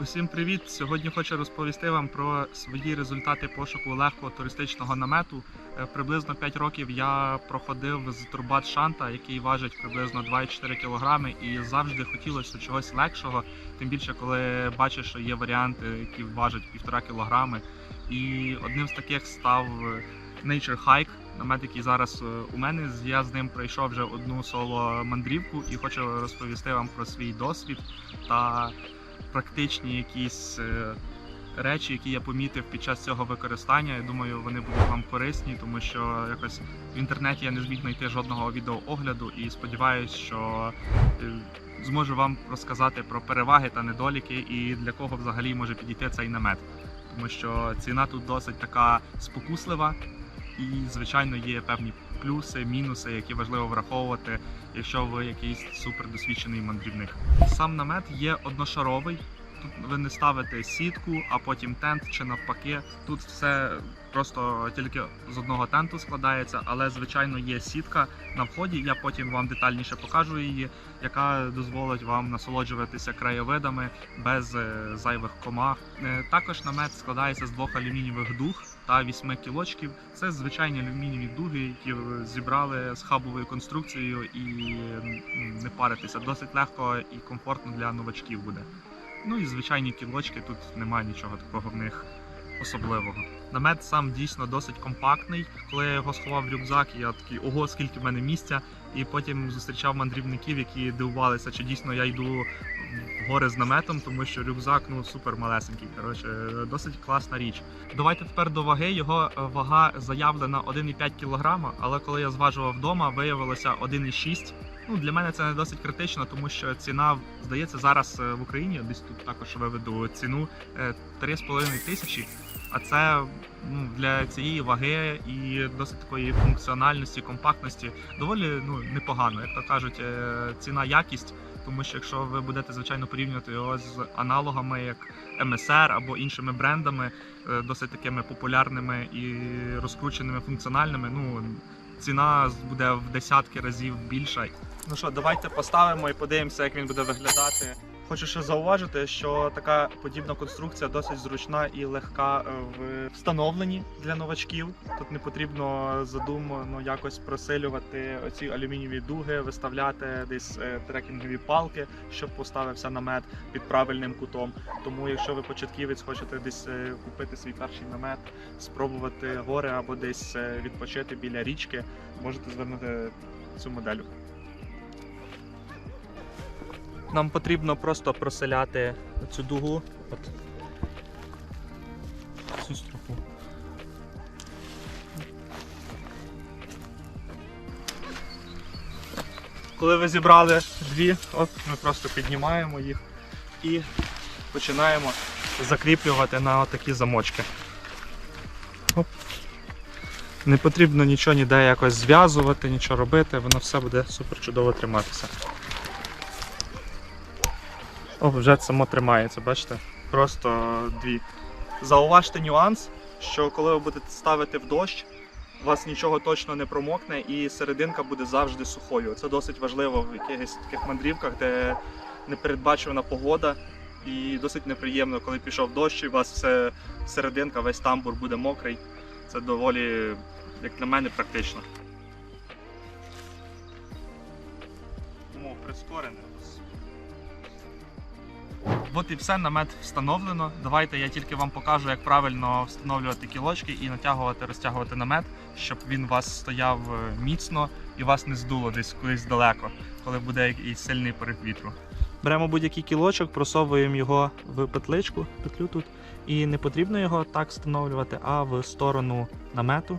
Усім привіт! Сьогодні хочу розповісти вам про свої результати пошуку легкого туристичного намету. Е, Приблизно 5 років я проходив з турбат Шанта, який важить приблизно 2,4 кг, і завжди хотілося чогось легшого. Тим більше, коли бачиш, що є варіанти, які важать 1,5 кг. І одним з таких став е, Nature Hike, намет, який зараз е, у мене. Я з ним пройшов вже одну соло мандрівку і хочу розповісти вам про свій досвід та практичні якісь е, речі, які я помітив під час цього використання. Я думаю, вони будуть вам корисні, тому що якось в інтернеті я не зміг знайти жодного відеоогляду і сподіваюся, що е, зможу вам розказати про переваги та недоліки і для кого взагалі може підійти цей намет. Тому що ціна тут досить така спокуслива, і, звичайно, є певні плюси, мінуси, які важливо враховувати, якщо ви якийсь супердосвідчений мандрівник. Сам намет є одношаровий. Тут ви не ставите сітку, а потім тент чи навпаки. Тут все просто тільки з одного тенту складається, але звичайно є сітка на вході. Я потім вам детальніше покажу її, яка дозволить вам насолоджуватися краєвидами без е, зайвих комах. Е, Також намет складається з двох алюмінієвих дуг та вісьми кілочків. Це звичайні алюмінієві дуги, які зібрали з хабовою конструкцією і не паритися. Досить легко і комфортно для новачків буде. Ну і звичайні кілочки, тут немає нічого такого в них особливого. Намет сам дійсно досить компактний. Коли я його сховав в рюкзак, я такий ого, скільки в мене місця. І потім зустрічав мандрівників, які дивувалися, чи дійсно я йду в гори з наметом, тому що рюкзак ну супер малесенький. Коротше, досить класна річ. Давайте тепер до ваги. Його е, вага заявлена 1,5 кг, але коли я зважував вдома, виявилося 1,6 Ну, для мене це не досить критично, тому що ціна, здається, зараз е, в Україні, десь тут також виведу ціну е, 3,5 тисячі. А це ну, для цієї ваги і досить такої функціональності, компактності доволі ну, непогано. Як то кажуть, е, ціна якість. Тому що якщо ви будете звичайно порівнювати його з аналогами, як MSR або іншими брендами, е, досить такими популярними і розкрученими функціональними, ну ціна буде в десятки разів більша. Ну що, давайте поставимо і подивимося, як він буде виглядати. Хочу ще зауважити, що така подібна конструкція досить зручна і легка е, в встановленні для новачків. Тут не потрібно задумано якось просилювати оці алюмінієві дуги, виставляти десь е, трекінгові палки, щоб поставився намет під правильним кутом. Тому, якщо ви початківець, хочете десь е, купити свій перший намет, спробувати гори або десь відпочити біля річки, можете звернути цю модель. Нам потрібно просто проселяти цю дугу. От. Цю строку. Коли ви зібрали дві, от ми просто піднімаємо їх і починаємо закріплювати на такі замочки. Оп. Не потрібно нічого ніде якось зв'язувати, нічого робити, воно все буде супер чудово триматися. О, вже само тримається, бачите? Просто дві. Зауважте нюанс, що коли ви будете ставити в дощ, у вас нічого точно не промокне і серединка буде завжди сухою. Це досить важливо в якихось таких мандрівках, де непередбачувана погода. І досить неприємно, коли пішов дощ, і у вас все серединка, весь тамбур буде мокрий. Це доволі, як на мене, практично. Тому прискорене. От і все, намет встановлено. Давайте я тільки вам покажу, як правильно встановлювати кілочки і натягувати, розтягувати намет, щоб він у вас стояв е, міцно і вас не здуло десь кудись далеко, коли буде якийсь сильний порив вітру. Беремо будь-який кілочок, просовуємо його в петличку, петлю тут, і не потрібно його так встановлювати, а в сторону намету.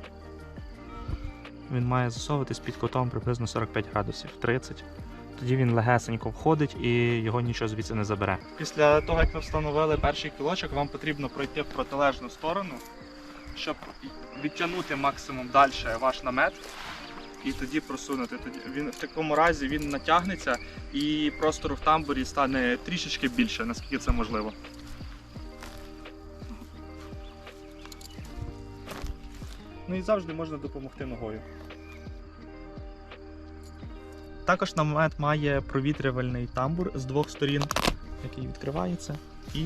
Він має засовуватись під кутом приблизно 45 градусів, 30 тоді він легесенько входить і його нічого звідси не забере. Після того, як ви встановили перший кілочок, вам потрібно пройти в протилежну сторону, щоб відтягнути максимум далі ваш намет. І тоді просунути. Тоді він в такому разі він натягнеться і простору в тамбурі стане трішечки більше, наскільки це можливо. Ну і завжди можна допомогти ногою. Також намет має провітрювальний тамбур з двох сторін, який відкривається і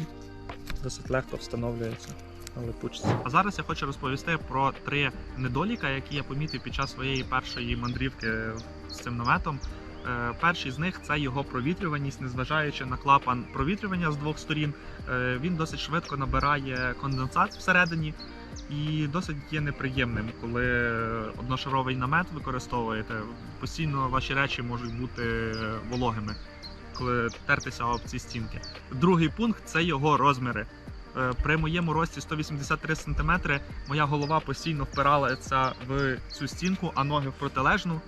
досить легко встановлюється на липучці. А зараз я хочу розповісти про три недоліка, які я помітив під час своєї першої мандрівки з цим наметом. Е, Перший з них це його провітрюваність, незважаючи на клапан провітрювання з двох сторін. е, Він досить швидко набирає конденсат всередині і досить є неприємним, коли одношаровий намет використовуєте. Постійно ваші речі можуть бути вологими, коли тертися об ці стінки. Другий пункт це його розміри. Е, При моєму рості 183 см моя голова постійно впиралася в цю стінку, а ноги в протилежну.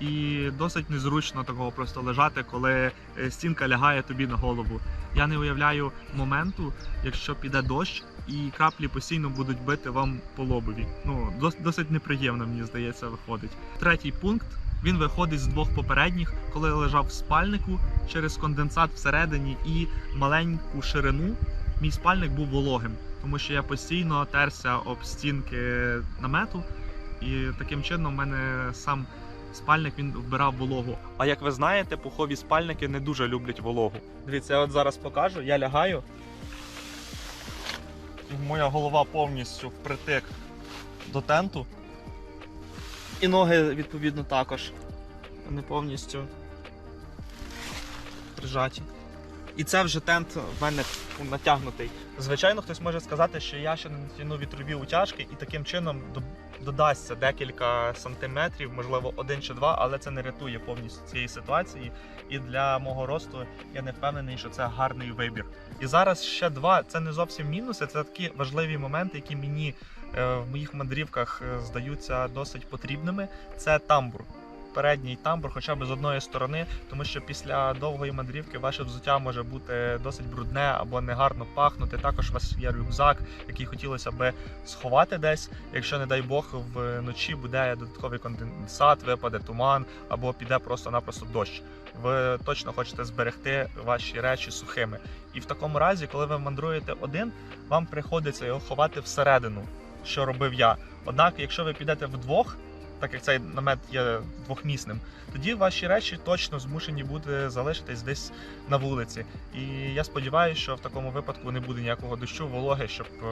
І досить незручно такого просто лежати, коли е, стінка лягає тобі на голову. Я не уявляю моменту, якщо піде дощ і краплі постійно будуть бити вам по лобові. Ну досить неприємно, мені здається, виходить. Третій пункт. Він виходить з двох попередніх, коли лежав в спальнику через конденсат всередині і маленьку ширину. Мій спальник був вологим, тому що я постійно терся об стінки намету, і таким чином в мене сам спальник він вбирав вологу. А як ви знаєте, пухові спальники не дуже люблять вологу. Дивіться, я от зараз покажу, я лягаю. Моя голова повністю впритик до тенту. І ноги, відповідно, також. Вони повністю прижаті. І це вже тент в мене натягнутий. Звичайно, хтось може сказати, що я ще не натягну вітрові утяжки, і таким чином до- додасться декілька сантиметрів, можливо, один чи два, але це не рятує повністю цієї ситуації. І для мого росту я не впевнений, що це гарний вибір. І зараз ще два. Це не зовсім мінуси, це такі важливі моменти, які мені е, в моїх мандрівках е, здаються досить потрібними. Це тамбур. Передній тамбур, хоча б з одної сторони, тому що після довгої мандрівки ваше взуття може бути досить брудне або негарно пахнути. Також у вас є рюкзак, який хотілося би сховати десь. Якщо, не дай Бог, вночі буде додатковий конденсат, випаде туман або піде просто-напросто дощ. Ви точно хочете зберегти ваші речі сухими. І в такому разі, коли ви мандруєте один, вам приходиться його ховати всередину, що робив я. Однак, якщо ви підете вдвох, так як цей намет є двохмісним, тоді ваші речі точно змушені бути залишитись десь на вулиці. І я сподіваюся, що в такому випадку не буде ніякого дощу, вологи, щоб е,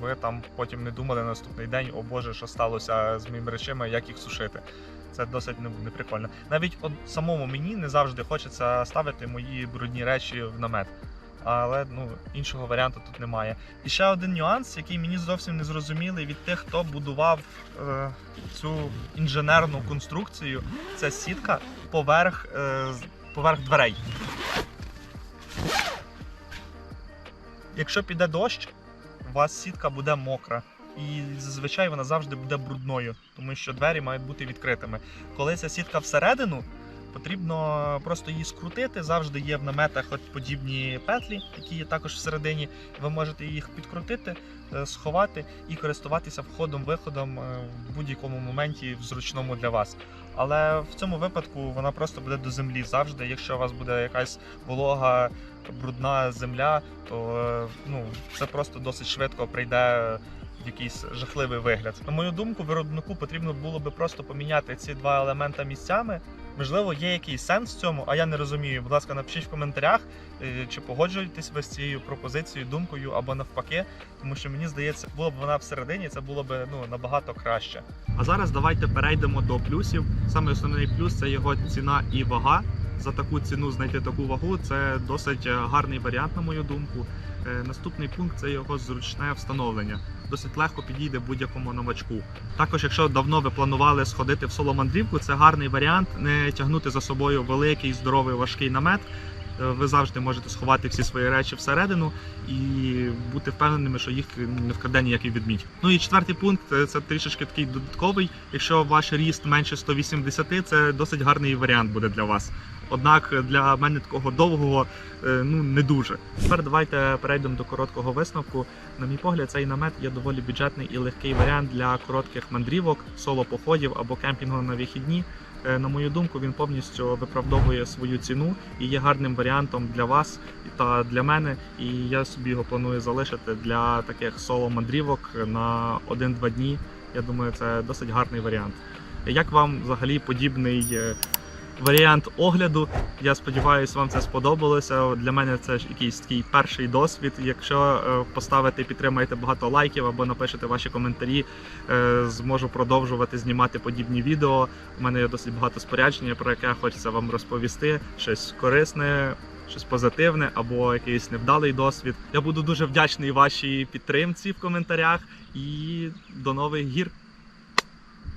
ви там потім не думали на наступний день, о Боже, що сталося з моїми речами, як їх сушити. Це досить неприкольно. Навіть от самому мені не завжди хочеться ставити мої брудні речі в намет. Але ну іншого варіанту тут немає. І ще один нюанс, який мені зовсім не зрозумілий від тих, хто будував е, цю інженерну конструкцію, це сітка поверх, е, поверх дверей. Якщо піде дощ, у вас сітка буде мокра. І зазвичай вона завжди буде брудною, тому що двері мають бути відкритими. Коли ця сітка всередину, потрібно просто її скрутити. Завжди є в наметах от подібні петлі, які є також всередині. Ви можете їх підкрутити, е, сховати і користуватися входом-виходом е, в будь-якому моменті в зручному для вас. Але в цьому випадку вона просто буде до землі завжди. Якщо у вас буде якась волога, брудна земля, то е, ну, це просто досить швидко прийде якийсь жахливий вигляд. На мою думку, виробнику потрібно було би просто поміняти ці два елемента місцями. Можливо, є якийсь сенс в цьому, а я не розумію. Будь ласка, напишіть в коментарях, е, чи погоджуєтесь ви з цією пропозицією, думкою або навпаки, тому що мені здається, було б вона всередині, це було б ну набагато краще. А зараз давайте перейдемо до плюсів. Саме основний плюс це його ціна і вага. За таку ціну знайти таку вагу це досить е, гарний варіант, на мою думку. Е, Наступний пункт це його зручне встановлення. Досить легко підійде будь-якому новачку. Також, якщо давно ви планували сходити в соло-мандрівку, це гарний варіант не тягнути за собою великий, здоровий, важкий намет. Е, Ви завжди можете сховати всі свої речі всередину і бути впевненими, що їх не вкраде ніякий відмідь. Ну і четвертий пункт це трішечки такий додатковий. Якщо ваш ріст менше 180, це досить гарний варіант буде для вас. Однак для мене такого довгого е, ну не дуже. Тепер давайте перейдемо до короткого висновку. На мій погляд, цей намет є доволі бюджетний і легкий варіант для коротких мандрівок, соло-походів або кемпінгу на вихідні. Е, На мою думку, він повністю виправдовує свою ціну і є гарним варіантом для вас та для мене. І я собі його планую залишити для таких соло-мандрівок на 1-2 дні. Я думаю, це досить гарний варіант. Як вам взагалі подібний е, варіант огляду. Я сподіваюся, вам це сподобалося. Для мене це ж якийсь такий перший досвід. Якщо е, поставите підтримаєте багато лайків або напишете ваші коментарі, е, зможу продовжувати знімати подібні відео. У мене є досить багато спорядження, про яке хочеться вам розповісти. Щось корисне, щось позитивне або якийсь невдалий досвід. Я буду дуже вдячний вашій підтримці в коментарях і до нових гір.